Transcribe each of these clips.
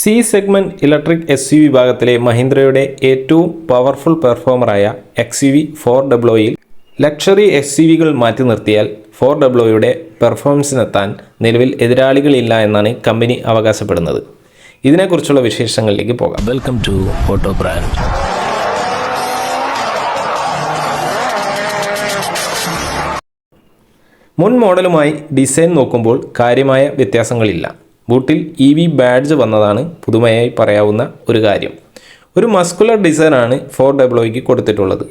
C segment electric S U വിഭാഗത്തിലെ മഹീന്ദ്രയുടെ ഏറ്റവും പവർഫുൾ പെർഫോമറായ എക്സ് യു വി ഫോർ ഡബ്ലോയിൽ ലക്ഷറി എസ് യു വികൾ മാറ്റി നിർത്തിയാൽ ഫോർ ഡബ്ലോയുടെ പെർഫോമൻസിനെത്താൻ നിലവിൽ എതിരാളികളില്ല എന്നാണ് കമ്പനി അവകാശപ്പെടുന്നത്. ഇതിനെക്കുറിച്ചുള്ള വിശേഷങ്ങളിലേക്ക് പോകാം. വെൽക്കം ടു ഓട്ടോ ബ്രാൻഡ് മുൻ മോഡലുമായി ഡിസൈൻ നോക്കുമ്പോൾ കാര്യമായ വ്യത്യാസങ്ങളില്ല. ബൂട്ടിൽ ഇ വി ബാഡ്ജ് വന്നതാണ് പുതുമയായി പറയാവുന്ന ഒരു കാര്യം. ഒരു മസ്കുലർ ഡിസൈനാണ് ഫോർ ഡബ്ലോയ്ക്ക് കൊടുത്തിട്ടുള്ളത്.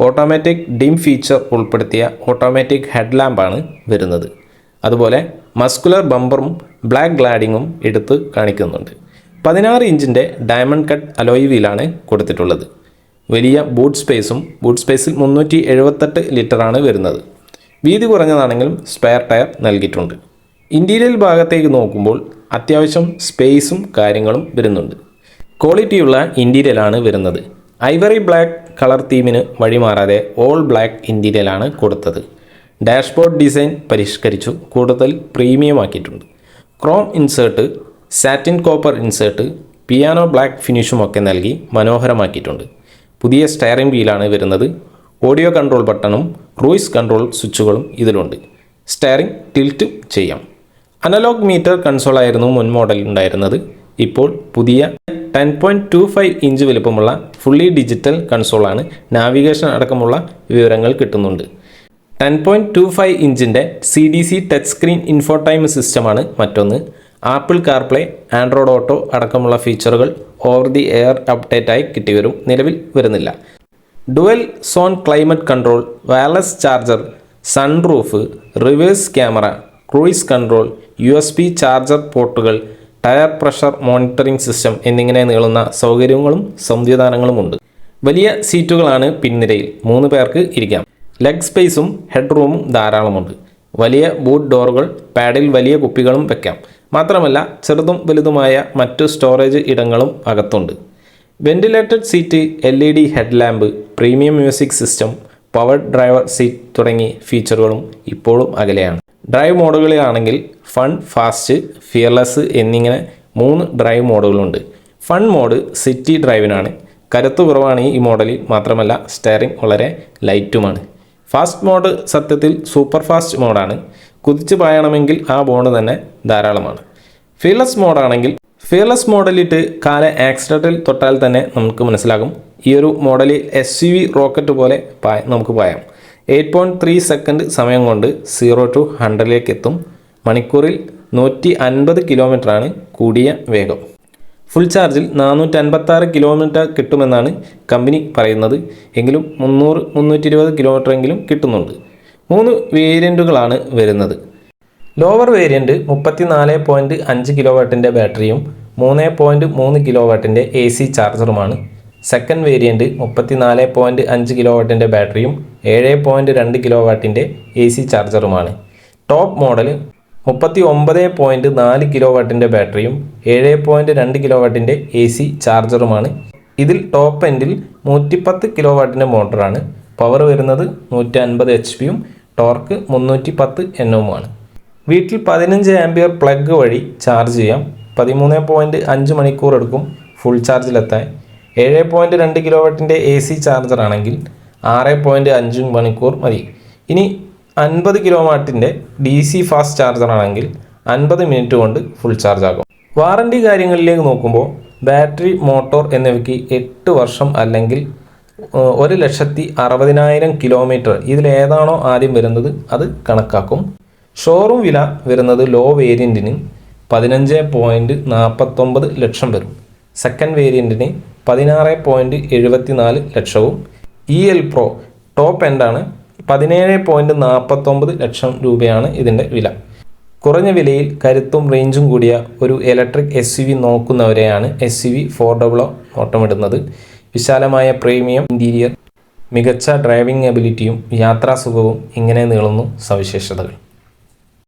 ഓട്ടോമാറ്റിക് ഡിം ഫീച്ചർ ഉൾപ്പെടുത്തിയ ഓട്ടോമാറ്റിക് ഹെഡ് ലാമ്പാണ് വരുന്നത്. അതുപോലെ മസ്കുലർ ബമ്പറും ബ്ലാക്ക് ഗ്ലാഡിങ്ങും എടുത്ത് കാണിക്കുന്നുണ്ട്. പതിനാറ് ഇഞ്ചിന്റെ ഡയമണ്ട് കട്ട് അലോയ് വീലാണ് കൊടുത്തിട്ടുള്ളത്. വലിയ ബൂട്ട് സ്പേസും ബൂട്ട് സ്പേസിൽ മുന്നൂറ്റി എഴുപത്തെട്ട് ലിറ്ററാണ് വരുന്നത്. വീതി കുറഞ്ഞതാണെങ്കിലും സ്പെയർ ടയർ നൽകിയിട്ടുണ്ട്. ഇന്റീരിയൽ ഭാഗത്തേക്ക് നോക്കുമ്പോൾ അത്യാവശ്യം സ്പേസും കാര്യങ്ങളും വരുന്നുണ്ട്. ക്വാളിറ്റിയുള്ള ഇന്റീരിയലാണ് വരുന്നത്. ഐവറി ബ്ലാക്ക് കളർ തീമിന് വഴിമാറാതെ ഓൾ ബ്ലാക്ക് ഇന്റീരിയലാണ് കൊടുത്തത്. ഡാഷ്ബോർഡ് ഡിസൈൻ പരിഷ്കരിച്ചു കൂടുതൽ പ്രീമിയം ആക്കിയിട്ടുണ്ട് chrome insert satin copper insert piano black ഫിനിഷുമൊക്കെ നൽകി മനോഹരമാക്കിയിട്ടുണ്ട്. പുതിയ സ്റ്റയറിംഗ് വീലാണ് വരുന്നത്. ഓഡിയോ കൺട്രോൾ ബട്ടണും ക്രൂയിസ് കൺട്രോൾ സ്വിച്ചുകളും ഇതിലുണ്ട്. സ്റ്റയറിംഗ് ടിൽറ്റ് ചെയ്യാം. അനലോഗ് മീറ്റർ കൺസോളായിരുന്നു മുൻ മോഡൽ ഉണ്ടായിരുന്നത്. ഇപ്പോൾ പുതിയ ten point two five inch വലുപ്പമുള്ള ഫുള്ളി ഡിജിറ്റൽ കൺസോളാണ് നാവിഗേഷൻ അടക്കമുള്ള വിവരങ്ങൾ കിട്ടുന്നുണ്ട്. Ten point two five ഇഞ്ചിന്റെ C D C touch screen infotainment സിസ്റ്റമാണ് മറ്റൊന്ന്. ആപ്പിൾ കാർപ്ലേ ആൻഡ്രോയിഡ് ഓട്ടോ അടക്കമുള്ള ഫീച്ചറുകൾ ഓവർ ദി എയർ അപ്ഡേറ്റായി കിട്ടിവരും. നിലവിൽ വരുന്നില്ല. Dual zone climate control wireless charger sunroof reverse camera cruise control U S B charger പോർട്ടുകൾ tyre pressure monitoring system എന്നിങ്ങനെ നീളുന്ന സൗകര്യങ്ങളും സംവിധാനങ്ങളുമുണ്ട് വലിയ സീറ്റുകളാണ് പിൻനിരയിൽ. മൂന്ന് പേർക്ക് ഇരിക്കാം. ലെഗ് സ്പേസും ഹെഡ് റൂമും ധാരാളമുണ്ട്. വലിയ ബൂട്ട് ഡോറുകൾ പാഡിൽ വലിയ കുപ്പികളും വെക്കാം. മാത്രമല്ല ചെറുതും വലുതുമായ മറ്റു സ്റ്റോറേജ് ഇടങ്ങളും അകത്തുണ്ട്. Ventilated seat L E D head lamp premium music system power driver seat തുടങ്ങി ഫീച്ചറുകളും ഇപ്പോഴും അകലെയാണ്. ഡ്രൈവ് മോഡുകളിലാണെങ്കിൽ ഫൺ ഫാസ്റ്റ് ഫിയർലെസ് എന്നിങ്ങനെ മൂന്ന് ഡ്രൈവ് മോഡുകളുണ്ട്. ഫൺ മോഡ് സിറ്റി ഡ്രൈവിനാണ്. കരുത്ത് കുറവാണ് ഈ മോഡലിൽ മാത്രമല്ല സ്റ്റെയറിംഗ് വളരെ ലൈറ്റുമാണ്. ഫാസ്റ്റ് മോഡ് സത്യത്തിൽ സൂപ്പർ ഫാസ്റ്റ് മോഡാണ്. കുതിച്ചു പായണമെങ്കിൽ ആ ബോണ്ട് തന്നെ ധാരാളമാണ്. ഫിയർലെസ് മോഡാണെങ്കിൽ ഫിയർലെസ് മോഡലിട്ട് കാല ആക്സിഡന്റിൽ തൊട്ടാൽ തന്നെ നമുക്ക് മനസ്സിലാകും. ഈ ഒരു മോഡലിൽ എസ് യു വി റോക്കറ്റ് പോലെ നമുക്ക് പായാം. എയ്റ്റ് പോയിന്റ് ത്രീ സെക്കൻഡ് സമയം കൊണ്ട് സീറോ ടു ഹൺഡ്രഡിലേക്ക് എത്തും മണിക്കൂറിൽ നൂറ്റി അൻപത് കിലോമീറ്ററാണ് കൂടിയ വേഗം. ഫുൾ ചാർജിൽ നാനൂറ്റി അൻപത്താറ് കിലോമീറ്റർ കിട്ടുമെന്നാണ് കമ്പനി പറയുന്നത്. എങ്കിലും മുന്നൂറ് മുന്നൂറ്റി ഇരുപത് കിലോമീറ്റർ എങ്കിലും കിട്ടുന്നുണ്ട്. മൂന്ന് വേരിയന്റുകളാണ് വരുന്നത്. ലോവർ വേരിയന്റ് മുപ്പത്തിനാല് പോയിന്റ് അഞ്ച് കിലോ വാട്ടിന്റെ ബാറ്ററിയും മൂന്ന് പോയിന്റ് മൂന്ന് കിലോ വാട്ടിന്റെ എ സി ചാർജറുമാണ് സെക്കൻഡ് വേരിയന്റ് മുപ്പത്തിനാല് പോയിന്റ് അഞ്ച് കിലോ വാട്ടിന്റെ ബാറ്ററിയും ഏഴ് പോയിന്റ് രണ്ട് കിലോ വാട്ടിന്റെ എ സി ചാർജറുമാണ് ടോപ്പ് മോഡൽ മുപ്പത്തി ഒമ്പത് പോയിന്റ് നാല് കിലോ വാട്ടിന്റെ ബാറ്ററിയും ഏഴ് പോയിന്റ് രണ്ട് കിലോ വാട്ടിന്റെ എ സി ചാർജറുമാണ് ഇതിൽ ടോപ്പ് എൻഡിൽ നൂറ്റിപ്പത്ത് കിലോ വാട്ടിന്റെ മോട്ടറാണ്. പവർ വരുന്നത് നൂറ്റി അൻപത് എച്ച് പിയും ടോർക്ക് മുന്നൂറ്റി പത്ത് എണ്ണവുമാണ് വീട്ടിൽ പതിനഞ്ച് ആംബിയർ പ്ലഗ് വഴി ചാർജ് ചെയ്യാം. പതിമൂന്ന് പോയിന്റ് അഞ്ച് മണിക്കൂർ എടുക്കും ഫുൾ ചാർജിലെത്താൻ ഏഴ് പോയിന്റ് രണ്ട് കിലോ വാട്ടിന്റെ എ സി ചാർജർ ആണെങ്കിൽ ആറ് പോയിന്റ് അഞ്ച് മണിക്കൂർ മതി. ഇനി അൻപത് കിലോ വാട്ടിന്റെ ഡി സി ഫാസ്റ്റ് ചാർജർ ആണെങ്കിൽ അൻപത് മിനിറ്റ് കൊണ്ട് ഫുൾ ചാർജ് ആകും. വാറണ്ടി കാര്യങ്ങളിലേക്ക് നോക്കുമ്പോൾ ബാറ്ററി മോട്ടോർ എന്നിവയ്ക്ക് എട്ട് വർഷം അല്ലെങ്കിൽ ഒരു ലക്ഷത്തി അറുപതിനായിരം കിലോമീറ്റർ ഇതിലേതാണോ ആദ്യം വരുന്നത് അത് കണക്കാക്കും. ഷോറൂം വില വരുന്നത് ലോ വേരിയന്റിന് പതിനഞ്ച് പോയിന്റ് നാൽപ്പത്തൊമ്പത് ലക്ഷം വരും. സെക്കൻഡ് വേരിയന്റിന് പതിനാറ് പോയിന്റ് എഴുപത്തി നാല് ലക്ഷവും ഇ എൽ പ്രോ ടോപ്പ് എൻഡാണ് പതിനേഴ് പോയിന്റ് നാൽപ്പത്തൊമ്പത് ലക്ഷം രൂപയാണ് ഇതിന്റെ വില. കുറഞ്ഞ വിലയിൽ കരുത്തും റേഞ്ചും കൂടിയ ഒരു electric S U V നോക്കുന്നവരെയാണ് S U V four double o ഓട്ടമിടുന്നത്. വിശാലമായ പ്രീമിയം ഇന്റീരിയർ മികച്ച ഡ്രൈവിംഗ് എബിലിറ്റിയും യാത്രാസുഖവും ഇങ്ങനെ നീളുന്നു സവിശേഷതകൾ.